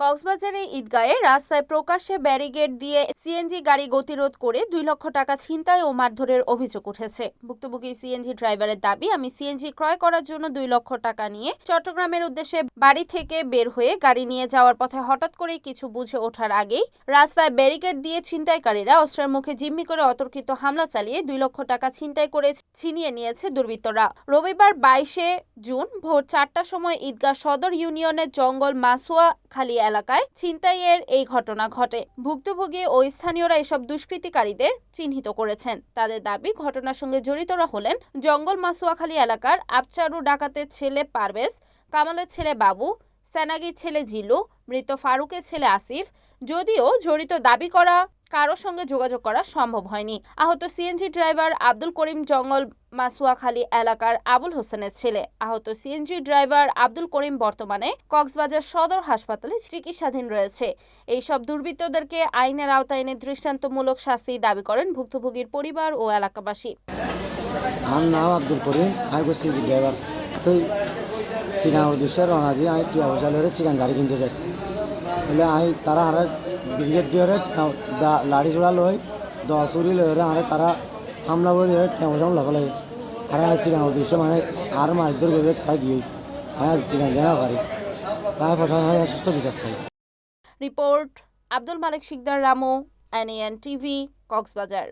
কক্সবাজারে ঈদগাহে রাস্তায় প্রকাশ্যে ব্যারিকেড দিয়ে সিএনজি গাড়ি গতিরোধ করে দুই লক্ষ টাকা ছিনতাই ও মারধরের অভিযোগ উঠেছে। ভুক্তভোগী সিএনজি ড্রাইভারের দাবি, আমি সিএনজি ক্রয় করার জন্য দুই লক্ষ টাকা নিয়ে চট্টগ্রামের উদ্দেশ্যে বাড়ি থেকে বের হয়ে গাড়ি নিয়ে যাওয়ার পথে হঠাৎ করে কিছু বুঝে ওঠার আগেই রাস্তায় ব্যারিকেড দিয়ে ছিনতাইকারীরা অস্ত্রের মুখে জিম্মি করে অতর্কিত হামলা চালিয়ে দুই লক্ষ টাকা ছিনতাই করে ছিনিয়ে নিয়েছে দুর্বৃত্তরা। রবিবার বাইশে জুন ভোর চারটার সময় ঈদগাহ সদর ইউনিয়নের জঙ্গল মাসুয়া খালি এলাকায় ছিনতাইয়ের এই ঘটনা ঘটে। ভুক্তভোগী ওই স্থানীয়রা এসব দুষ্কৃতিকারীদের চিহ্নিত করেছেন। তাদের দাবি, ঘটনার সঙ্গে জড়িতরা হলেন জঙ্গল মাসুয়াখালী এলাকার আবচারু ডাকাতের ছেলে পারভেজ, কামালের ছেলে বাবু, সেনাগির ছেলে জিলু মৃত ফারুকের ছেলে আসিফ। যদিও জড়িত দাবি করা কারোর সঙ্গে যোগাযোগ করা সম্ভব হয়নি। আহত সিএনজি ড্রাইভার আব্দুল করিম জঙ্গল, মাসুয়াখালী এলাকার আবুল হোসেনের ছেলে। আহত সিএনজি ড্রাইভার আব্দুল করিম বর্তমানে কক্সবাজার সদর হাসপাতালে চিকিৎসাধীন রয়েছে। এইসব দুর্বৃত্তদেরকে আইনের আওতায় এনে দৃষ্টান্তমূলক শাস্তি দাবি করেন ভুক্তভোগীর পরিবার ও এলাকাবাসী। আমার নাম আব্দুল করিম, আমি করছি ড্রাইভার। তো চিকান উদ্দেশ্যে রওনা দিয়ে আমি টিয়া গাড়ি কিনতে যাই। বলে আমি তারা আর ব্রিগেড দিয়ে লাড়ি চোড়া লই দশ চুরি আরে তারা হামলা করে টিয়া পয়সা লগে লাগে। আর চিকান উদ্দেশ্য মানে আর মারধর করে তারা গিয়ে আমি চিকান জানা পারি। তাই প্রশাসন সুস্থ বিচার চাই। Report, Abdul Malik Sikdar, Ramu NN TV, Cox's Bazar.